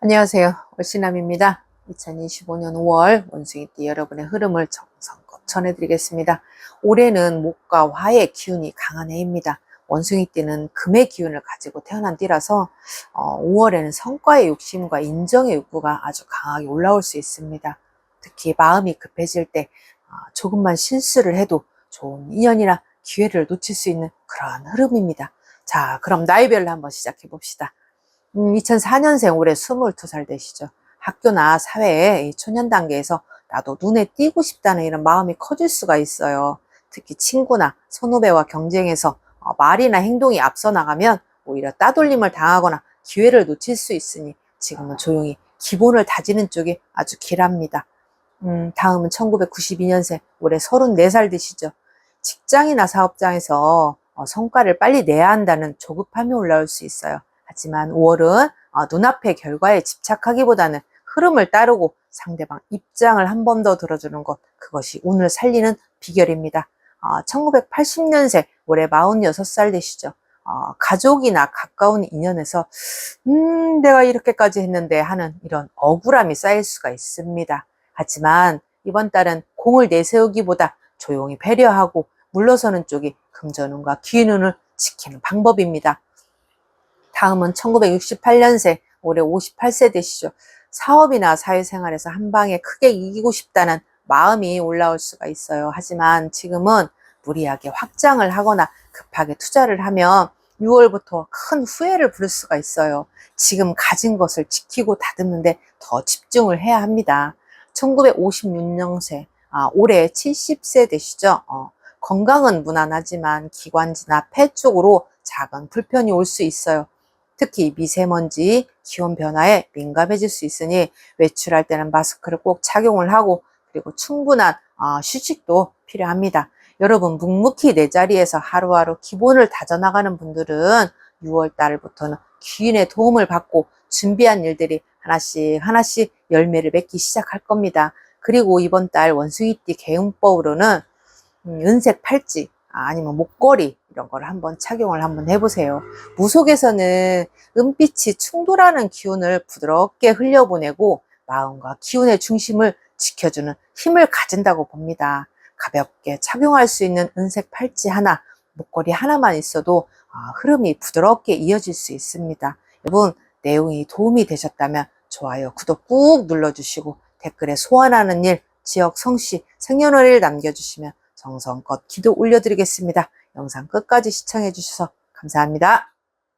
안녕하세요. 월시남입니다. 2025년 5월 원숭이띠 여러분의 흐름을 정성껏 전해드리겠습니다. 올해는 목과 화의 기운이 강한 해입니다. 원숭이띠는 금의 기운을 가지고 태어난 띠라서 어, 5월에는 성과의 욕심과 인정의 욕구가 아주 강하게 올라올 수 있습니다. 특히 마음이 급해질 때 어, 조금만 실수를 해도 좋은 인연이나 기회를 놓칠 수 있는 그러한 흐름입니다. 자, 그럼 나이별로 한번 시작해 봅시다. 음, 2004년생 올해 22살 되시죠. 학교나 사회에 이 초년 단계에서 나도 눈에 띄고 싶다는 이런 마음이 커질 수가 있어요. 특히 친구나 선후배와 경쟁에서 어, 말이나 행동이 앞서 나가면 오히려 따돌림을 당하거나 기회를 놓칠 수 있으니 지금은 조용히 기본을 다지는 쪽이 아주 길합니다. 음, 다음은 1992년생 올해 34살 되시죠. 직장이나 사업장에서 어, 성과를 빨리 내야 한다는 조급함이 올라올 수 있어요. 하지만 5월은 어, 눈앞의 결과에 집착하기보다는 흐름을 따르고 상대방 입장을 한 번 더 들어주는 것, 그것이 운을 살리는 비결입니다. 어, 1980년생, 올해 46살 되시죠. 어, 가족이나 가까운 인연에서, 음, 내가 이렇게까지 했는데 하는 이런 억울함이 쌓일 수가 있습니다. 하지만 이번 달은 공을 내세우기보다 조용히 배려하고 물러서는 쪽이 금전운과 기운운을 지키는 방법입니다. 다음은 1968년생, 올해 58세 되시죠. 사업이나 사회생활에서 한 방에 크게 이기고 싶다는 마음이 올라올 수가 있어요. 하지만 지금은 무리하게 확장을 하거나 급하게 투자를 하면 6월부터 큰 후회를 부를 수가 있어요. 지금 가진 것을 지키고 다듬는데 더 집중을 해야 합니다. 1956년생, 아, 올해 70세 되시죠? 어, 건강은 무난하지만 기관지나 폐 쪽으로 작은 불편이 올 수 있어요. 특히 미세먼지, 기온 변화에 민감해질 수 있으니 외출할 때는 마스크를 꼭 착용을 하고 그리고 충분한 어, 휴식도 필요합니다. 여러분 묵묵히 내 자리에서 하루하루 기본을 다져나가는 분들은 6월 달부터는 귀인의 도움을 받고 준비한 일들이 하나씩 하나씩 열매를 맺기 시작할 겁니다. 그리고 이번 달 원숭이띠 개운법으로는 음, 은색 팔찌 아, 아니면 목걸이 이런 걸 한번 착용을 한번 해보세요. 무속에서는 은빛이 충돌하는 기운을 부드럽게 흘려보내고 마음과 기운의 중심을 지켜주는 힘을 가진다고 봅니다. 가볍게 착용할 수 있는 은색 팔찌 하나, 목걸이 하나만 있어도 아, 흐름이 부드럽게 이어질 수 있습니다. 여러분 내용이 도움이 되셨다면 좋아요, 구독 꾹 눌러주시고 댓글에 소원하는 일, 지역 성씨, 생년월일 남겨주시면 정성껏 기도 올려드리겠습니다. 영상 끝까지 시청해 주셔서 감사합니다.